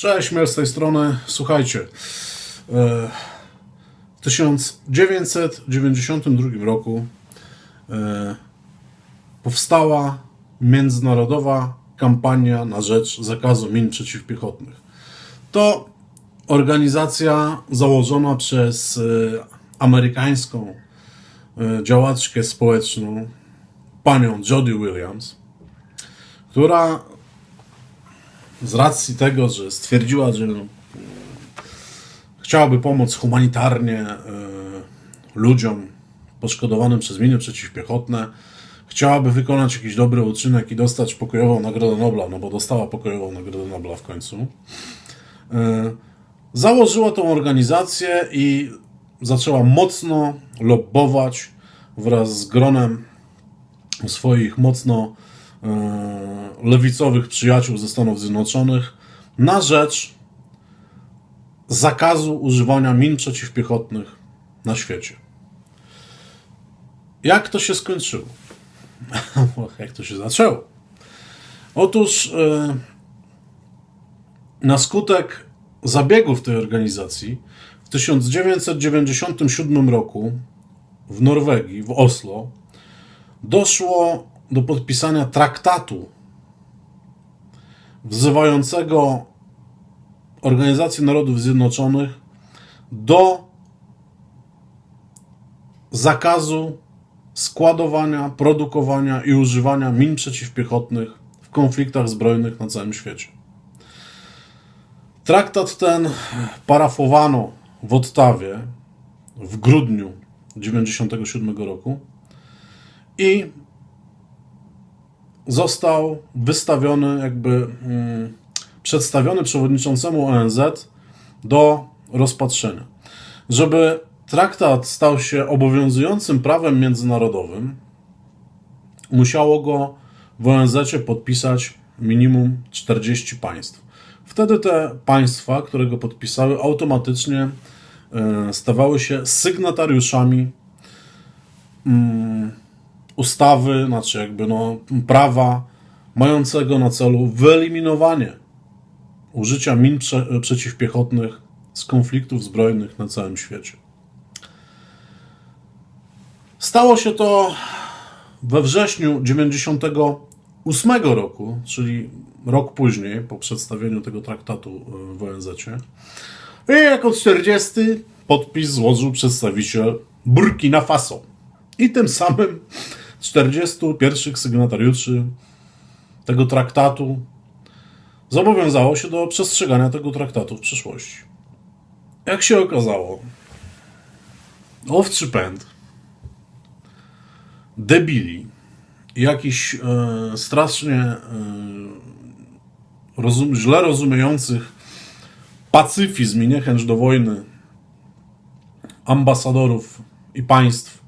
Cześć, Miel z tej strony. Słuchajcie, e, w 1992 roku e, powstała międzynarodowa kampania na rzecz zakazu min przeciwpiechotnych. To organizacja założona przez e, amerykańską działaczkę społeczną, panią Jodie Williams, która z racji tego, że stwierdziła, że no, chciałaby pomóc humanitarnie e, ludziom poszkodowanym przez miny przeciwpiechotne, chciałaby wykonać jakiś dobry uczynek i dostać pokojową Nagrodę Nobla, no bo dostała pokojową Nagrodę Nobla w końcu. E, założyła tą organizację i zaczęła mocno lobbować wraz z gronem swoich mocno lewicowych przyjaciół ze Stanów Zjednoczonych na rzecz zakazu używania min przeciwpiechotnych na świecie. Jak to się skończyło? Jak to się zaczęło? Otóż e, na skutek zabiegów tej organizacji w 1997 roku w Norwegii, w Oslo, doszło do podpisania traktatu wzywającego Organizację Narodów Zjednoczonych do zakazu składowania, produkowania i używania min przeciwpiechotnych w konfliktach zbrojnych na całym świecie. Traktat ten parafowano w Ottawie w grudniu 1997 roku i został wystawiony, jakby mm, przedstawiony przewodniczącemu ONZ do rozpatrzenia. Żeby traktat stał się obowiązującym prawem międzynarodowym, musiało go w ONZ podpisać minimum 40 państw. Wtedy te państwa, które go podpisały, automatycznie e, stawały się sygnatariuszami mm, ustawy, znaczy jakby no, prawa mającego na celu wyeliminowanie użycia min prze, przeciwpiechotnych z konfliktów zbrojnych na całym świecie. Stało się to we wrześniu 98 roku, czyli rok później, po przedstawieniu tego traktatu e, w ONZ. I jako 40 podpis złożył przedstawiciel Burkina Faso. I tym samym 41 sygnatariuszy tego traktatu zobowiązało się do przestrzegania tego traktatu w przyszłości. Jak się okazało, owczy pęd, debili, jakiś e, strasznie e, rozum, źle rozumiejących pacyfizm i niechęć do wojny ambasadorów i państw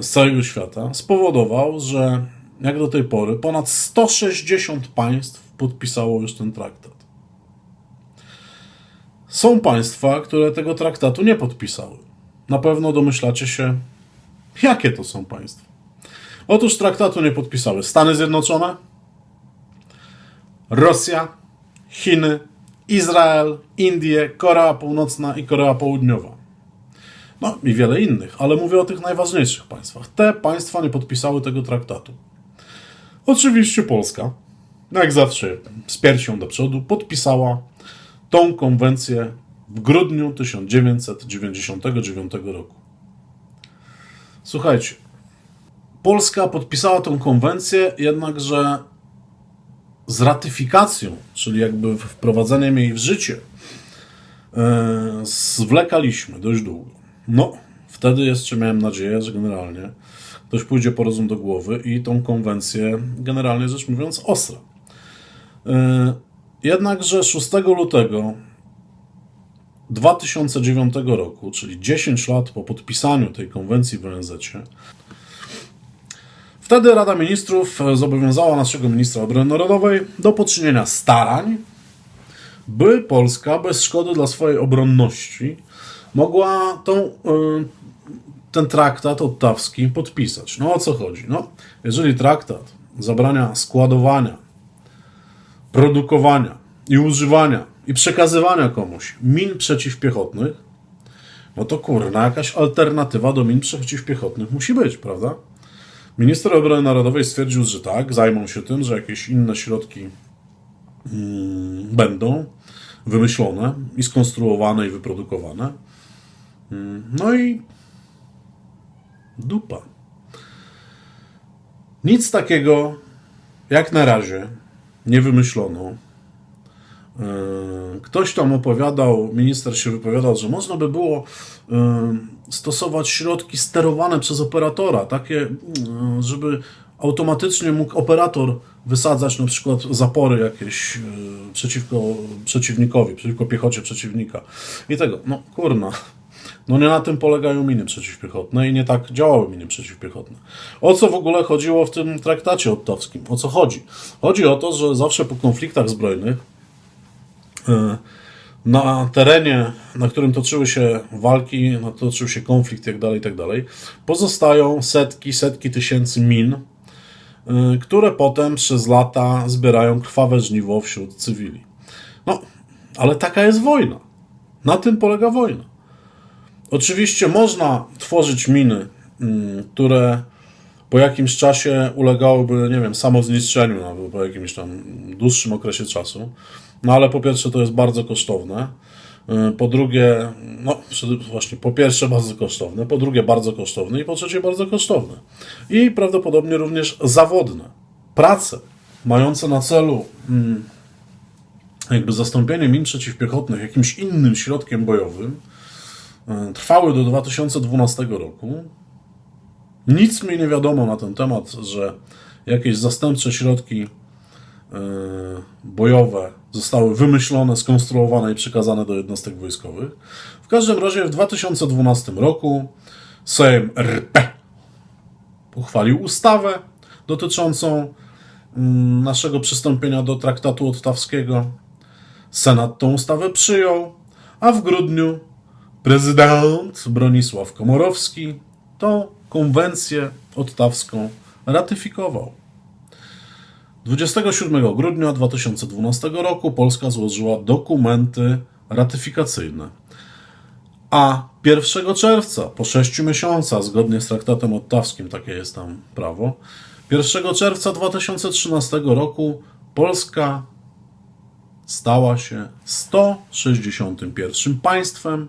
z całego świata spowodował, że jak do tej pory ponad 160 państw podpisało już ten traktat. Są państwa, które tego traktatu nie podpisały. Na pewno domyślacie się, jakie to są państwa. Otóż traktatu nie podpisały Stany Zjednoczone, Rosja, Chiny, Izrael, Indie, Korea Północna i Korea Południowa. No i wiele innych, ale mówię o tych najważniejszych państwach. Te państwa nie podpisały tego traktatu. Oczywiście Polska, jak zawsze z piersią do przodu, podpisała tą konwencję w grudniu 1999 roku. Słuchajcie, Polska podpisała tą konwencję, jednakże z ratyfikacją, czyli jakby wprowadzeniem jej w życie, e, zwlekaliśmy dość długo. No, wtedy jeszcze miałem nadzieję, że generalnie ktoś pójdzie po rozum do głowy i tą konwencję, generalnie rzecz mówiąc, ostra. E, jednakże 6 lutego 2009 roku, czyli 10 lat po podpisaniu tej konwencji w ONZ, Wtedy Rada Ministrów zobowiązała naszego ministra obrony narodowej do poczynienia starań, by Polska bez szkody dla swojej obronności mogła tą, y, ten traktat ottawski podpisać. No o co chodzi? No, jeżeli traktat zabrania składowania, produkowania i używania i przekazywania komuś min przeciwpiechotnych, no to kurna, jakaś alternatywa do min przeciwpiechotnych musi być, prawda? Minister Obrony Narodowej stwierdził, że tak, zajmą się tym, że jakieś inne środki mm, będą wymyślone i skonstruowane i wyprodukowane. No i dupa. Nic takiego jak na razie nie wymyślono. Yy, Ktoś tam opowiadał, minister się wypowiadał, że można by było yy, stosować środki sterowane przez operatora, takie, yy, żeby automatycznie mógł operator wysadzać na przykład zapory jakieś przeciwko przeciwnikowi, przeciwko piechocie przeciwnika. I tego, no kurna, no nie na tym polegają miny przeciwpiechotne i nie tak działały miny przeciwpiechotne. O co w ogóle chodziło w tym traktacie ottawskim? O co chodzi? Chodzi o to, że zawsze po konfliktach zbrojnych e, na terenie, na którym toczyły się walki, no, toczył się konflikt, dalej, tak dalej, pozostają setki, setki tysięcy min, y, które potem przez lata zbierają krwawe żniwo wśród cywili. No, ale taka jest wojna. Na tym polega wojna. Oczywiście można tworzyć miny, mm, które po jakimś czasie ulegałyby, nie wiem, samozniszczeniu albo po jakimś tam dłuższym okresie czasu. No ale po pierwsze to jest bardzo kosztowne. Yy, Po drugie, no właśnie po pierwsze bardzo kosztowne, po drugie bardzo kosztowne i po trzecie bardzo kosztowne. I prawdopodobnie również zawodne. Prace mające na celu mm, jakby zastąpienie min przeciwpiechotnych jakimś innym środkiem bojowym trwały do 2012 roku. Nic mi nie wiadomo na ten temat, że jakieś zastępcze środki e, bojowe zostały wymyślone, skonstruowane i przekazane do jednostek wojskowych. W każdym razie w 2012 roku Sejm RP uchwalił ustawę dotyczącą mm, naszego przystąpienia do traktatu ottawskiego. Senat tą ustawę przyjął, a w grudniu prezydent Bronisław Komorowski tą konwencję ottawską ratyfikował. 27 grudnia 2012 roku Polska złożyła dokumenty ratyfikacyjne. A 1 czerwca, po 6 miesiącach, zgodnie z traktatem ottawskim, takie jest tam prawo, 1 czerwca 2013 roku Polska stała się 161 państwem,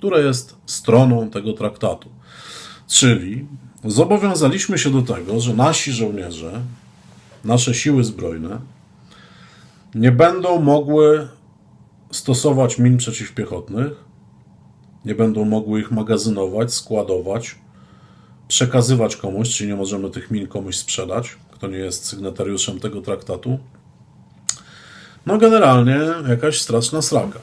które jest stroną tego traktatu. Czyli zobowiązaliśmy się do tego, że nasi żołnierze, nasze siły zbrojne nie będą mogły stosować min przeciwpiechotnych, nie będą mogły ich magazynować, składować, przekazywać komuś, czyli nie możemy tych min komuś sprzedać, kto nie jest sygnatariuszem tego traktatu. No generalnie jakaś straszna sraka.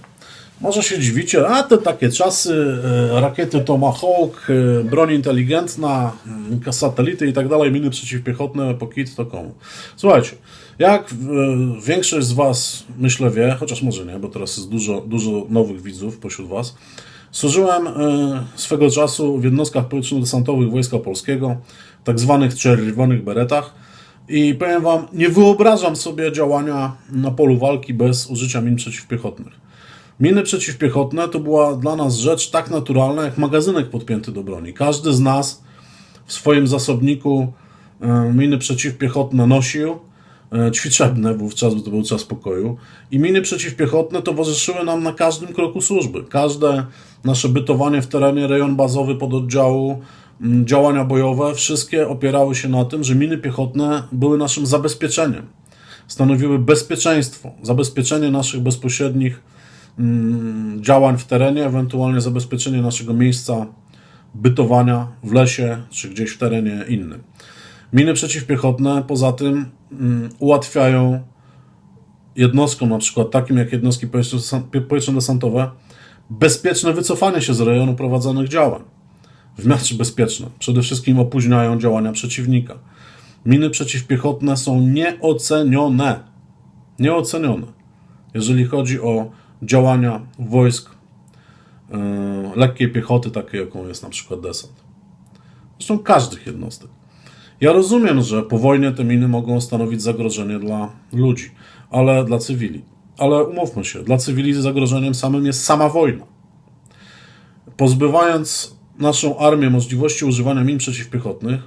Może się dziwicie, a to takie czasy, e, rakiety Tomahawk, e, broń inteligentna, mm, satelity i tak dalej, miny przeciwpiechotne, po kit to komu. Słuchajcie, jak e, większość z Was, myślę, wie, chociaż może nie, bo teraz jest dużo, dużo nowych widzów pośród Was, służyłem e, swego czasu w jednostkach powietrzno-desantowych Wojska Polskiego, tak zwanych czerwonych beretach i powiem Wam, nie wyobrażam sobie działania na polu walki bez użycia min przeciwpiechotnych. Miny przeciwpiechotne to była dla nas rzecz tak naturalna jak magazynek podpięty do broni. Każdy z nas w swoim zasobniku e, miny przeciwpiechotne nosił, e, ćwiczebne wówczas, bo to był czas pokoju. I miny przeciwpiechotne towarzyszyły nam na każdym kroku służby. Każde nasze bytowanie w terenie, rejon bazowy pododdziału, działania bojowe, wszystkie opierały się na tym, że miny piechotne były naszym zabezpieczeniem. Stanowiły bezpieczeństwo, zabezpieczenie naszych bezpośrednich działań w terenie, ewentualnie zabezpieczenie naszego miejsca bytowania w lesie czy gdzieś w terenie innym. Miny przeciwpiechotne poza tym mm, ułatwiają jednostkom, na przykład takim jak jednostki powietrzno- powietrzno-desantowe, bezpieczne wycofanie się z rejonu prowadzonych działań. W miarę bezpieczne. Przede wszystkim opóźniają działania przeciwnika. Miny przeciwpiechotne są nieocenione. Nieocenione. Jeżeli chodzi o działania wojsk yy, lekkiej piechoty, takiej jaką jest na przykład desant. Zresztą każdych jednostek. Ja rozumiem, że po wojnie te miny mogą stanowić zagrożenie dla ludzi, ale dla cywili. ale umówmy się, dla cywili zagrożeniem samym jest sama wojna. Pozbywając naszą armię możliwości używania min przeciwpiechotnych,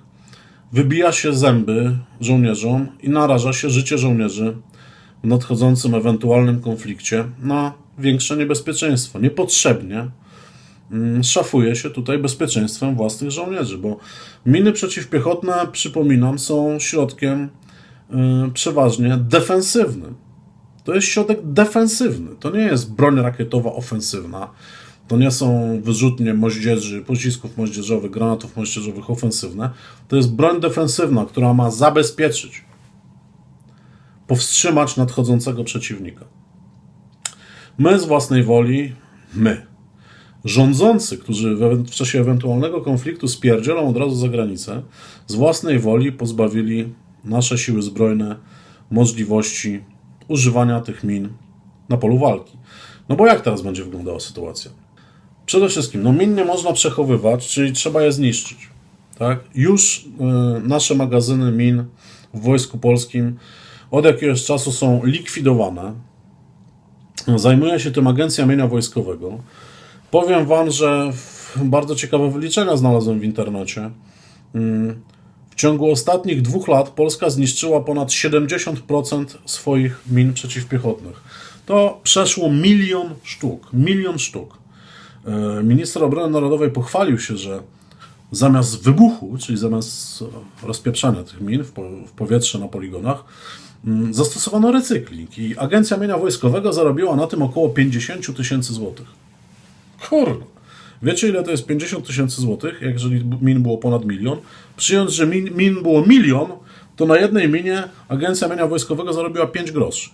wybija się zęby żołnierzom i naraża się życie żołnierzy nadchodzącym ewentualnym konflikcie na większe niebezpieczeństwo. Niepotrzebnie mm, szafuje się tutaj bezpieczeństwem własnych żołnierzy, bo miny przeciwpiechotne, przypominam, są środkiem y, przeważnie defensywnym. To jest środek defensywny. To nie jest broń rakietowa ofensywna. To nie są wyrzutnie moździerzy, pocisków moździerzowych, granatów moździerzowych ofensywne. To jest broń defensywna, która ma zabezpieczyć, powstrzymać nadchodzącego przeciwnika. My z własnej woli, my, rządzący, którzy w, czasie ewentualnego konfliktu spierdzielą od razu za granicę, z własnej woli pozbawili nasze siły zbrojne możliwości używania tych min na polu walki. No bo jak teraz będzie wyglądała sytuacja? Przede wszystkim, no min nie można przechowywać, czyli trzeba je zniszczyć. Tak? Już y, nasze magazyny min w Wojsku Polskim od jakiegoś czasu są likwidowane. Zajmuje się tym Agencja Mienia Wojskowego. Powiem Wam, że bardzo ciekawe wyliczenia znalazłem w internecie. Mm, W ciągu ostatnich dwóch lat Polska zniszczyła ponad 70% swoich min przeciwpiechotnych. To przeszło milion sztuk. Milion sztuk. E, Minister Obrony Narodowej pochwalił się, że zamiast wybuchu, czyli zamiast rozpieprzania tych min w, po, w powietrze na poligonach, zastosowano recykling i Agencja Mienia Wojskowego zarobiła na tym około 50 tysięcy złotych. Kurde. Wiecie, ile to jest 50 tysięcy złotych, jeżeli min było ponad milion? Przyjąć, że min, min było milion, to na jednej minie Agencja Mienia Wojskowego zarobiła 5 groszy.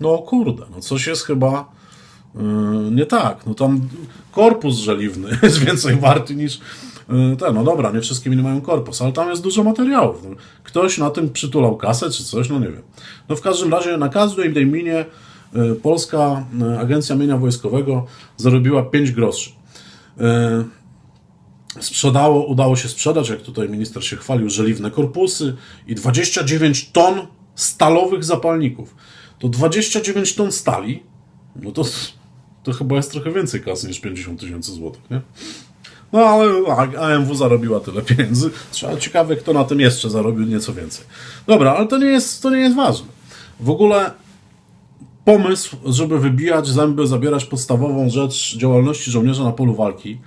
No kurde, no coś jest chyba yy, nie tak. No tam korpus żeliwny jest więcej warty niż yy, ten. No dobra, nie wszystkie miny mają korpus, ale tam jest dużo materiałów. No, ktoś na tym przytulał kasę czy coś, no nie wiem. No w każdym razie na każdej tej minie yy, Polska yy, Agencja Mienia Wojskowego zarobiła 5 groszy. Sprzedało, udało się sprzedać, jak tutaj minister się chwalił, żeliwne korpusy i 29 ton stalowych zapalników. To 29 ton stali, no to, to chyba jest trochę więcej kasy niż 50 tysięcy złotych, nie? No ale AMW zarobiła tyle pieniędzy. Trzeba ciekawe, kto na tym jeszcze zarobił nieco więcej. Dobra, ale to nie jest, to nie jest ważne. W ogóle pomysł, żeby wybijać zęby, zabierać podstawową rzecz działalności żołnierza na polu walki,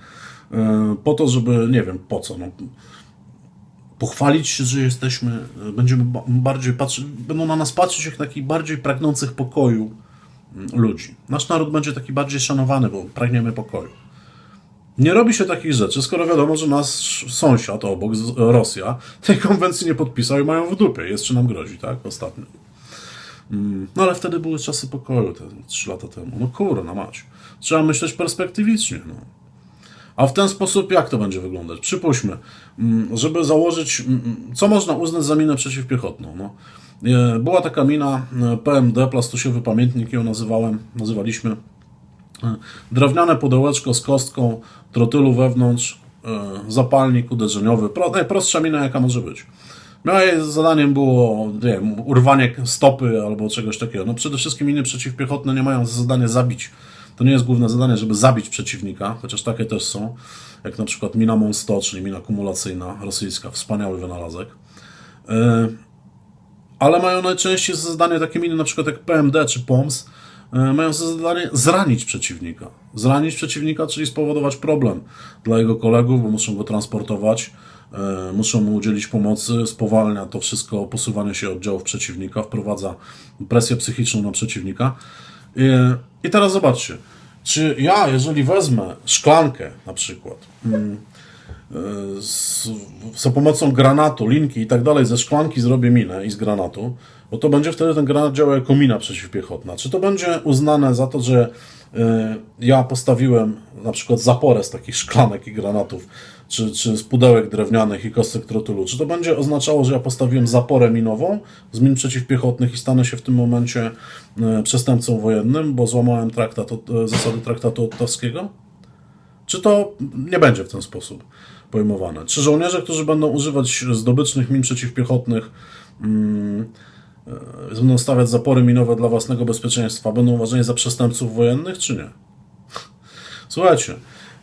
yy, po to, żeby, nie wiem, po co, no, pochwalić się, że jesteśmy, yy, będziemy ba- bardziej patrzeć, będą na nas patrzeć jak takich bardziej pragnących pokoju mm, ludzi. Nasz naród będzie taki bardziej szanowany, bo pragniemy pokoju. Nie robi się takich rzeczy, skoro wiadomo, że nasz sąsiad obok, Rosja, tej konwencji nie podpisał i mają w dupie. Jeszcze nam grozi, tak? Ostatnio. No ale wtedy były czasy pokoju, te 3 lata temu. No kurna mać. Trzeba myśleć perspektywicznie. No. A w ten sposób jak to będzie wyglądać? Przypuśćmy, mm, żeby założyć, mm, co można uznać za minę przeciwpiechotną. No. E, Była taka mina e, PMD, plastosiowy pamiętnik, ją nazywałem, nazywaliśmy. E, Drewniane pudełeczko z kostką, trotylu wewnątrz, e, zapalnik uderzeniowy, pro, najprostsza mina jaka może być. No jej zadaniem było, nie wiem, urwanie stopy albo czegoś takiego. No przede wszystkim miny przeciwpiechotne nie mają za zadanie zabić. To nie jest główne zadanie, żeby zabić przeciwnika, chociaż takie też są, jak na przykład mina Mon 100, czyli mina kumulacyjna rosyjska, wspaniały wynalazek. E, ale mają najczęściej za zadanie takie miny, na przykład jak PMD czy POMS, e, mają za zadanie zranić przeciwnika. Zranić przeciwnika, czyli spowodować problem dla jego kolegów, bo muszą go transportować, e, muszą mu udzielić pomocy, spowalnia to wszystko posuwanie się oddziałów przeciwnika, wprowadza presję psychiczną na przeciwnika. E, I teraz zobaczcie, czy ja, jeżeli wezmę szklankę na przykład, mm, z, za pomocą granatu, linki i tak dalej, ze szklanki zrobię minę i z granatu, bo to będzie wtedy ten granat działał jako mina przeciwpiechotna. Czy to będzie uznane za to, że y, ja postawiłem na przykład zaporę z takich szklanek i granatów, czy, czy z pudełek drewnianych i kostek trotylu, czy to będzie oznaczało, że ja postawiłem zaporę minową z min przeciwpiechotnych i stanę się w tym momencie y, przestępcą wojennym, bo złamałem traktat, y, zasady traktatu ottawskiego? Czy to nie będzie w ten sposób pojmowane? Czy żołnierze, którzy będą używać zdobycznych min przeciwpiechotnych, e, będą stawiać zapory minowe dla własnego bezpieczeństwa, będą uważani za przestępców wojennych, czy nie? Słuchajcie,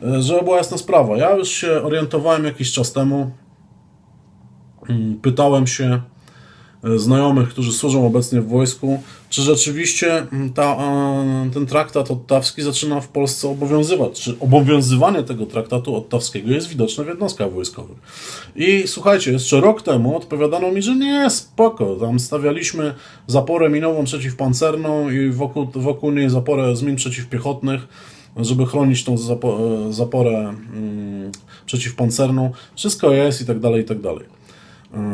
e, żeby była jasna sprawa, ja już się orientowałem jakiś czas temu, Mm, pytałem się e, znajomych, którzy służą obecnie w wojsku, czy rzeczywiście mm, ta, e, ten traktat ottawski zaczyna w Polsce obowiązywać, czy obowiązywanie tego traktatu ottawskiego jest widoczne w jednostkach wojskowych. I słuchajcie, jeszcze rok temu odpowiadano mi, że nie, spoko, tam stawialiśmy zaporę minową przeciwpancerną i wokół, wokół niej zaporę z min przeciwpiechotnych, żeby chronić tą zapo, e, zaporę mm, przeciwpancerną. Wszystko jest i tak dalej, i tak dalej.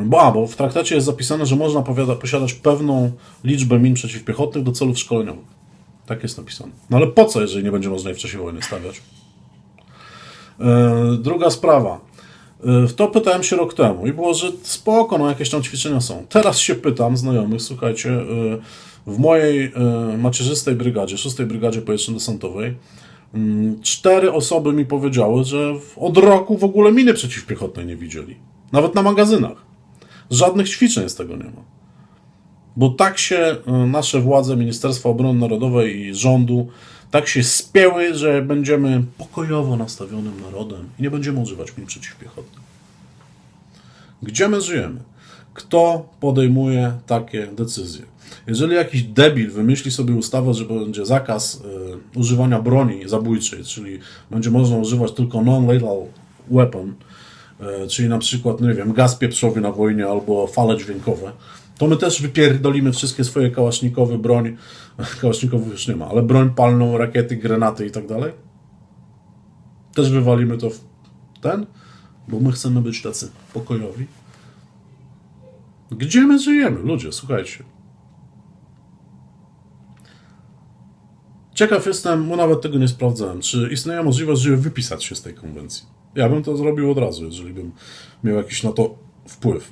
Bo, a, bo w traktacie jest zapisane, że można powiada, posiadać pewną liczbę min przeciwpiechotnych do celów szkoleniowych. Tak jest napisane. No ale po co, jeżeli nie będzie można jej w czasie wojny stawiać? E, druga sprawa. E, w to pytałem się rok temu i było, że spoko, no jakieś tam ćwiczenia są. Teraz się pytam znajomych, słuchajcie, e, w mojej e, macierzystej brygadzie, 6 Brygadzie Powietrzno-Desantowej, mm, cztery osoby mi powiedziały, że od roku w ogóle miny przeciwpiechotnej nie widzieli. Nawet na magazynach. Żadnych ćwiczeń z tego nie ma. Bo tak się y, nasze władze Ministerstwa Obrony Narodowej i rządu tak się spięły, że będziemy pokojowo nastawionym narodem i nie będziemy używać min przeciwpiechotnych. Gdzie my żyjemy? Kto podejmuje takie decyzje? Jeżeli jakiś debil wymyśli sobie ustawę, że będzie zakaz y, używania broni zabójczej, czyli będzie można używać tylko non-lethal weapon, czyli na przykład, no nie wiem, gaz pieprzowy na wojnie albo fale dźwiękowe, to my też wypierdolimy wszystkie swoje kałasznikowe broń, kałasznikowych już nie ma, ale broń palną, rakiety, granaty i tak dalej. Też wywalimy to w ten, bo my chcemy być tacy pokojowi. Gdzie my żyjemy? Ludzie, słuchajcie. Ciekaw jestem, bo nawet tego nie sprawdzałem, czy istnieje możliwość, żeby wypisać się z tej konwencji. Ja bym to zrobił od razu, jeżeli bym miał jakiś na to wpływ.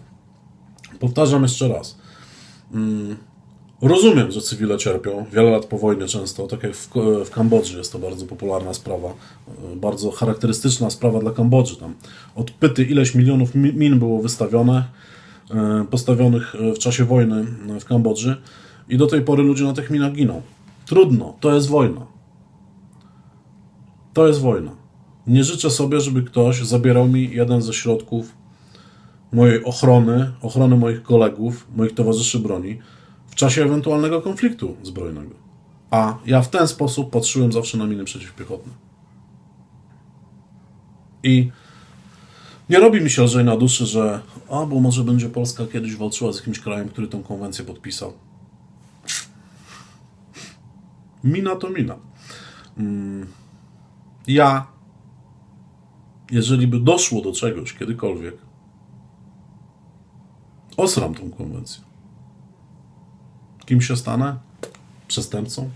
Powtarzam jeszcze raz. Mm, Rozumiem, że cywile cierpią. Wiele lat po wojnie często, tak jak w, w Kambodży jest to bardzo popularna sprawa, e, bardzo charakterystyczna sprawa dla Kambodży. Tam odpyty ileś milionów mi- min było wystawione, e, postawionych e, w czasie wojny w Kambodży i do tej pory ludzie na tych minach giną. Trudno, to jest wojna. To jest wojna. Nie życzę sobie, żeby ktoś zabierał mi jeden ze środków mojej ochrony, ochrony moich kolegów, moich towarzyszy broni w czasie ewentualnego konfliktu zbrojnego. A ja w ten sposób patrzyłem zawsze na miny przeciwpiechotne. I nie robi mi się lżej na duszy, że a, bo może będzie Polska kiedyś walczyła z jakimś krajem, który tą konwencję podpisał. Mina to mina. Mm, Ja, jeżeli by doszło do czegoś kiedykolwiek, osram tą konwencję. Kim się stanę? Przestępcą?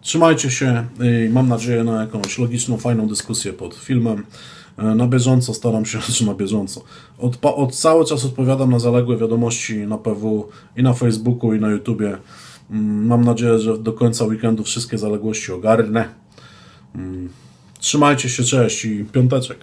Trzymajcie się i mam nadzieję na jakąś logiczną, fajną dyskusję pod filmem. E, Na bieżąco staram się, czy na bieżąco. Od, od cały czas odpowiadam na zaległe wiadomości na PW i na Facebooku i na YouTubie. Mm, Mam nadzieję, że do końca weekendu wszystkie zaległości ogarnę. Trzymajcie się, cześć i piąteczek.